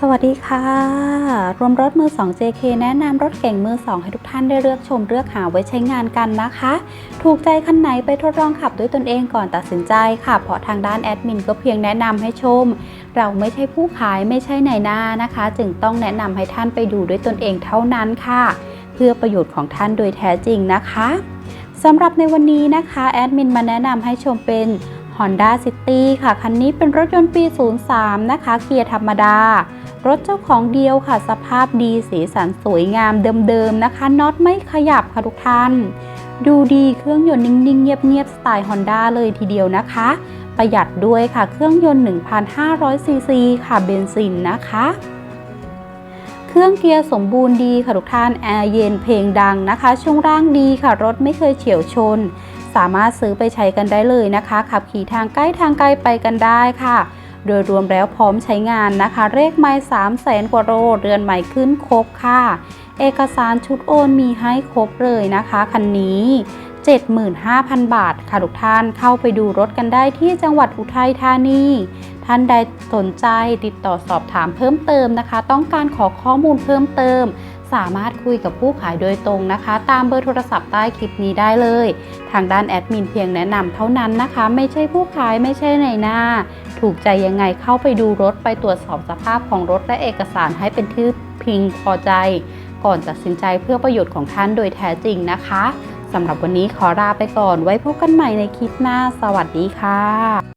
สวัสดีค่ะ รวมรถมือ 2 JK แนะนำรถเก่งมือ 2 ให้ทุกท่านได้เลือกชมเลือกหาไว้ใช้งานกันนะคะ ถูกใจคันไหนไปทดลองขับด้วยตนเองก่อนตัดสินใจค่ะเพราะทางด้านแอดมินก็เพียงแนะนำให้ชม เราไม่ใช่ผู้ขายไม่ใช่นายหน้านะคะ จึงต้องแนะนำให้ท่านไปดูด้วยตนเองเท่านั้นค่ะ เพื่อประโยชน์ของท่านโดยแท้จริงนะคะสำหรับในวันนี้นะคะแอดมินมาแนะนำให้ชมเป็น Honda City ค่ะ คันนี้เป็นรถยนต์ปี 03 นะคะ เกียร์ธรรมดา รถเจ้าของเดียวค่ะ สภาพดีสีสันสวยงามเดิมๆนะคะ น็อตไม่ขยับค่ะทุกท่าน ดูดีเครื่องยนต์นิ่งๆ เงียบๆ สไตล์ Honda เลยทีเดียวนะคะ ประหยัดด้วยค่ะ เครื่องยนต์ 1,500 ซีซีค่ะ เบนซินนะคะเครื่องเกียร์สมบูรณ์ดีค่ะทุกท่านแอร์เย็นเพลงดังนะคะ ช่วงล่างดีค่ะ รถไม่เคยเฉียวชน สามารถซื้อไปใช้กันได้เลยนะคะ ขับขี่ทางใกล้ทางไกลไปกันได้ค่ะ โดยรวมแล้วพร้อมใช้งานนะคะ เลขไม้3 0 0แสนกว่าโลเรือนใหม่ขึ้นครบค่ะ เอกสารชุดโอนมีให้ครบเลยนะคะคันนี้ 75,000 บาทค่ะทุกท่านเข้าไปดูรถกันได้ที่จังหวัดอุทัยธานี ท่านใดสนใจติดต่อสอบถามเพิ่มเติมนะคะ ต้องการขอข้อมูลเพิ่มเติม สามารถคุยกับผู้ขายโดยตรงนะคะ ตามเบอร์โทรศัพท์ใต้คลิปนี้ได้เลย ทางด้านแอดมินเพียงแนะนำเท่านั้นนะคะ ไม่ใช่ผู้ขายไม่ใช่ในหน้า ถูกใจยังไงเข้าไปดูรถไปตรวจสอบสภาพของรถและเอกสารให้เป็นที่พึงพอใจ ก่อนตัดสินใจเพื่อประโยชน์ของท่านโดยแท้จริงนะคะสำหรับวันนี้ขอลาไปก่อนไว้พบกันใหม่ในคลิปหน้า สวัสดีค่ะ